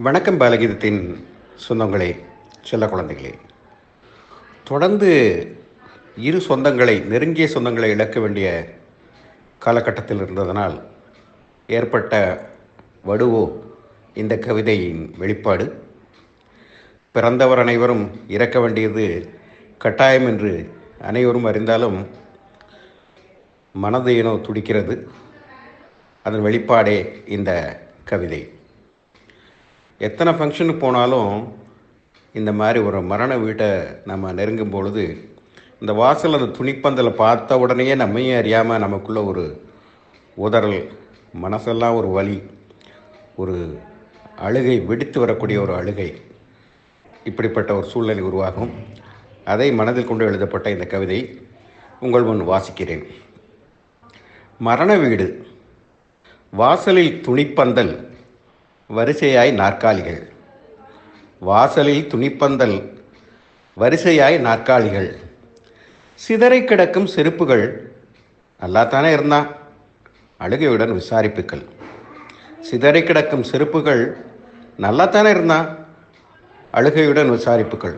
வணக்கம் பாலகீதத்தின் சொந்தங்களே செல்ல குழந்தைகளே. தொடர்ந்து இரு சொந்தங்களை நெருங்கிய சொந்தங்களை இழக்க வேண்டிய காலகட்டத்தில் இருந்ததனால் ஏற்பட்ட வடுவோ இந்த கவிதையின் வெளிப்பாடு. பிறந்தவர் அனைவரும் இறக்க வேண்டியது கட்டாயம் என்று அனைவரும் அறிந்தாலும் மனது ஏனோ துடிக்கிறது. அதன் வெளிப்பாடே இந்த கவிதை. எத்தனை ஃபங்க்ஷனுக்கு போனாலும் இந்த மாதிரி ஒரு மரண வீட்டை நம்ம நெருங்கும் பொழுது இந்த வாசல் அந்த துணிப்பந்தலை பார்த்த உடனேயே நம்மையும் அறியாமல் நமக்குள்ள ஒரு உதறல் மனசெல்லாம் ஒரு வலி ஒரு அழுகை வெடித்து வரக்கூடிய ஒரு அழுகை இப்படிப்பட்ட ஒரு சூழ்நிலை உருவாகும். அதை மனதில் கொண்டு எழுதப்பட்ட இந்த கவிதை உங்கள் முன் வாசிக்கிறேன். மரண வீடு. வாசலில் துணிப்பந்தல் வரிசையாய் நாற்காலிகள். வாசலில் துணிப்பந்தல் வரிசையாய் நாற்காலிகள். சிதறை கிடக்கும் செருப்புகள் நல்லாத்தானே இருந்தான். அழுகையுடன் விசாரிப்புகள் சிதறை கிடக்கும் செருப்புகள் நல்லாத்தானே இருந்தான். அழுகையுடன் விசாரிப்புகள்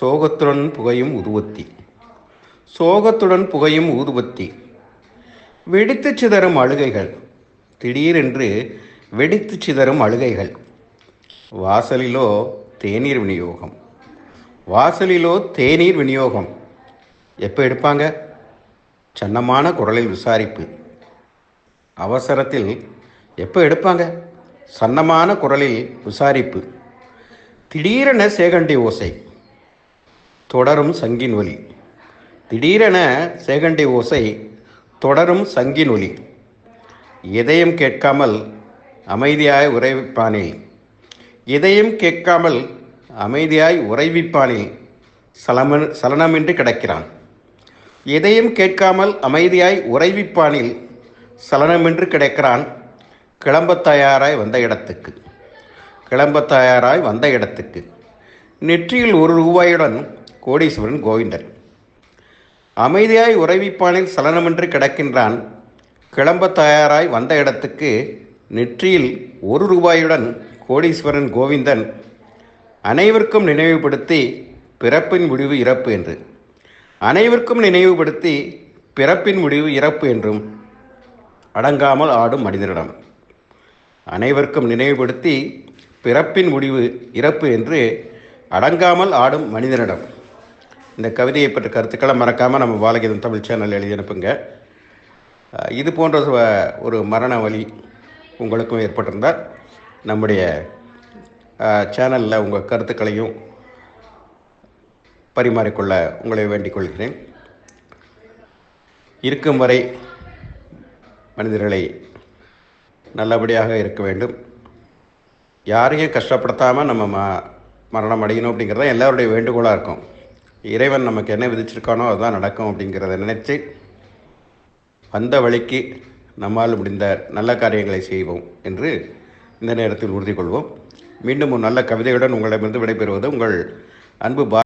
சோகத்துடன் புகையும் உதுவத்தி சோகத்துடன் புகையும் ஊதுபத்தி. வெடித்து சிதறும் அழுகைகள். திடீரென்று வெடித்து சிதறும் அழுகைகள். வாசலிலோ தேநீர் விநியோகம். வாசலிலோ தேநீர் விநியோகம். எப்போ எடுப்பாங்க? சன்னமான குரலில் விசாரிப்பு. அவசரத்தில் எப்போ எடுப்பாங்க? சன்னமான குரலில் விசாரிப்பு. திடீரென சேகண்டி ஓசை. தொடரும் சங்கின் ஒலி. திடீரென சேகண்டி ஓசை. தொடரும் சங்கின் ஒலி. எதையும் கேட்காமல் அமைதியாய் உறைவிப்பானே எதையும் கேட்காமல் அமைதியாய் உறைவிப்பானே சலமன் சலனமின்றி கிடக்கிறான். எதையும் கேட்காமல் அமைதியாய் உறைவிப்பானில் சலனமின்றி கிடக்கிறான் கிளம்ப தயாராய் வந்த இடத்துக்கு. கிளம்ப தயாராய் வந்த இடத்துக்கு. நெற்றியில் ஒரு ரூபாயுடன் கோடீஸ்வரன் கோவிந்தன். அமைதியாய் உறைவிப்பானில் சலனமின்றி கிடக்கின்றான் கிளம்ப தயாராய் வந்த இடத்துக்கு நெற்றியில் ஒரு ரூபாயுடன் கோடீஸ்வரன் கோவிந்தன் அனைவருக்கும் நினைவுபடுத்தி பிறப்பின் முடிவு இறப்பு என்று. அனைவருக்கும் நினைவுபடுத்தி பிறப்பின் முடிவு இறப்பு என்றும் அடங்காமல் ஆடும் மனிதனிடம் அனைவருக்கும் நினைவுபடுத்தி பிறப்பின் முடிவு இறப்பு என்று அடங்காமல் ஆடும் மனிதனிடம் இந்த கவிதையை பற்றி கருத்துக்களை மறக்காமல் நம்ம பாலகீதம் தமிழ் சேனல் எழுதி அனுப்புங்க. இது போன்ற ஒரு மரண வழி உங்களுக்கும் ஏற்பட்டிருந்தால் நம்முடைய சேனலில் உங்கள் கருத்துக்களையும் பரிமாறிக்கொள்ள உங்களை வேண்டிக் கொள்கிறேன். இருக்கும் வரை மனிதர்களை நல்லபடியாக இருக்க வேண்டும். யாரையும் கஷ்டப்படுத்தாமல் நம்ம ம மரணம் அடையணும் அப்படிங்கிறது தான் எல்லோருடைய வேண்டுகோளாக இருக்கும். இறைவன் நமக்கு என்ன விதிச்சிருக்கானோ அதுதான் நடக்கும் அப்படிங்கிறத நினைச்சு வந்த வழிக்கு நம்மால் முடிந்த நல்ல காரியங்களை செய்வோம் என்று இந்த நேரத்தில் உறுதி கொள்வோம் மீண்டும் ஒரு நல்ல கவிதையுடன் உங்களிடமிருந்து விடைபெறுவது உங்கள் அன்பு பா